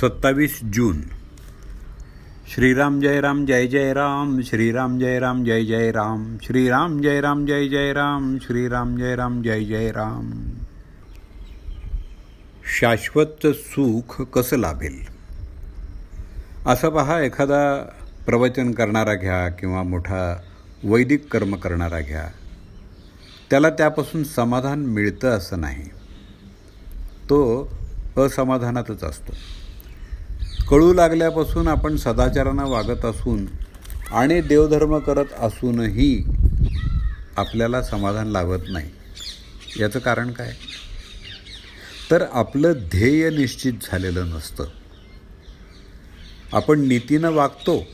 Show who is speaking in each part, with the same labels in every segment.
Speaker 1: सत्तावीस जून. श्रीराम जय राम जय जय राम श्रीराम जय राम जय जय राम श्रीराम जय राम जय जय राम श्रीराम जय राम जय जय राम. शाश्वत सुख कसं लाभेल? असं पहा एखादा प्रवचन करणारा घ्या किंवा मोठा वैदिक कर्म करणारा घ्या. त्याला त्यापासून समाधान मिळतं असं नाही. तो असमाधानातच असतो. कळू लागल्यापासून आपण सदाचारानं वागत असून आणि देवधर्म करत असूनही आपल्याला समाधान लाभत नाही. याचं कारण काय? तर आपलं ध्येय निश्चित झालेलं नसतं. आपण नीतीनं वागतो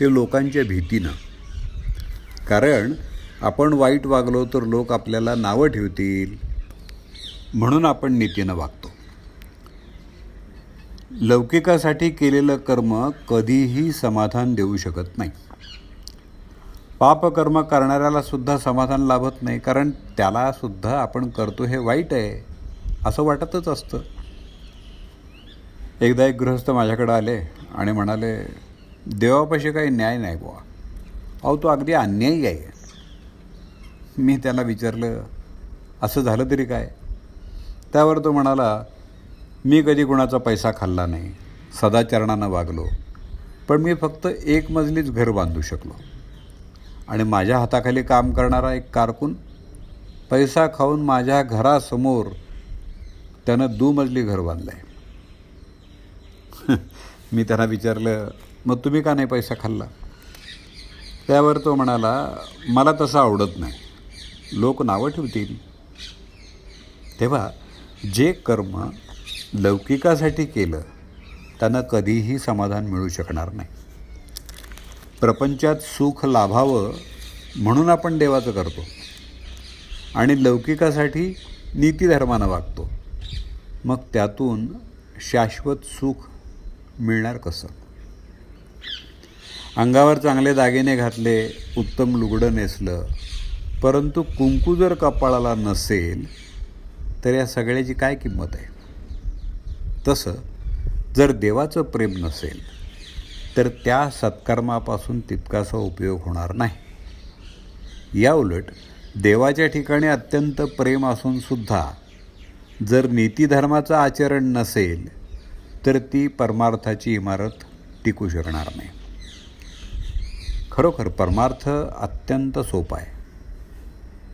Speaker 1: ते लोकांच्या भीतीनं. कारण आपण वाईट वागलो तर लोक आपल्याला नावं ठेवतील. म्हणून आपण नीतीनं वागतो. लौकिकासाठी केलेलं कर्म कधीही समाधान देऊ शकत नाही. पापकर्म करणाऱ्याला सुद्धा समाधान लाभत नाही कारण त्याला सुद्धा आपण करतो हे वाईट आहे असं वाटतच असतं. एकदा एक गृहस्थ माझ्याकडे आले आणि म्हणाले देवापाशी काही न्याय नाही बुवा. अहो तो अगदी अन्यायी आहे. मी त्याला विचारलं असं झालं तरी काय? त्यावर तो म्हणाला मी कधी कुणाचा पैसा खाल्ला नाही. सदाचरणानं वागलो. पण मी फक्त एक मजलीच घर बांधू शकलो. आणि माझ्या हाताखाली काम करणारा एक कारकून पैसा खाऊन माझ्या घरासमोर त्यानं दुमजली घर बांधलं आहे मी त्यांना विचारलं मग तुम्ही का नाही पैसा खाल्ला? त्यावर तो म्हणाला मला तसं आवडत नाही. लोक नावं ठेवतील. तेव्हा जे कर्म लौकिकासाठी केलं त्यांना कधीही समाधान मिळू शकणार नाही. प्रपंचात सुख लाभावं म्हणून आपण देवाचं करतो. आणि लौकिकासाठी नीतीधर्मानं वागतो. मग त्यातून शाश्वत सुख मिळणार कसं? अंगावर चांगले दागिने घातले उत्तम लुगडं नेसलं परंतु कुंकू जर कपाळाला नसेल तर या सगळ्याची काय किंमत आहे? तसं जर देवाचं प्रेम नसेल तर त्या सत्कर्मापासून तितकासा उपयोग होणार नाही. या उलट देवाच्या ठिकाणी अत्यंत प्रेम असूनसुद्धा जर नीतीधर्माचं आचरण नसेल तर ती परमार्थाची इमारत टिकू शकणार नाही. खरोखर परमार्थ अत्यंत सोपा आहे.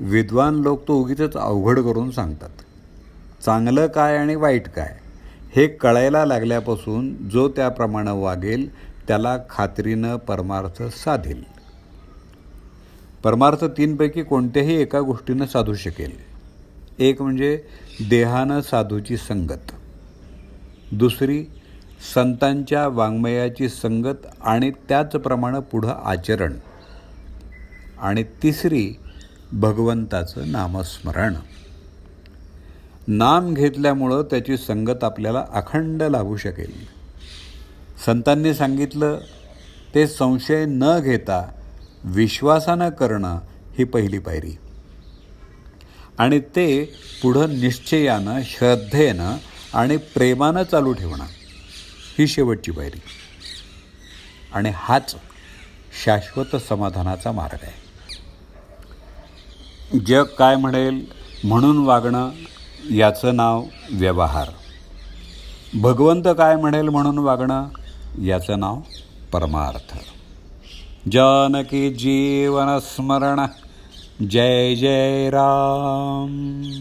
Speaker 1: विद्वान लोक तो उगीच अवघड करून सांगतात. चांगलं काय आणि वाईट काय? हे कळायला लागल्यापासून जो त्याप्रमाणे वागेल त्याला खात्रीनं परमार्थ साधेल. परमार्थ तीनपैकी कोणत्याही एका गोष्टीनं साधू शकेल. एक म्हणजे देहानं साधूची संगत. दुसरी संतांच्या वाङ्मयाची संगत आणि त्याचप्रमाणे पुढं आचरण. आणि तिसरी भगवंताचं नामस्मरण. नाम घेतल्यामुळं त्याची संगत आपल्याला अखंड लाभू शकेल. संतांनी सांगितलं ते संशय न घेता विश्वासानं करणं ही पहिली पायरी. आणि ते पुढं निश्चयानं श्रद्धेनं आणि प्रेमानं चालू ठेवणं ही शेवटची पायरी. आणि हाच शाश्वत समाधानाचा मार्ग आहे. जग काय म्हणेल म्हणून वागणं याचं नाव व्यवहार. भगवंत काय म्हणेल म्हणून वागणं? याचं नाव परमार्थ. जानकी जीवन स्मरण. जय जय राम.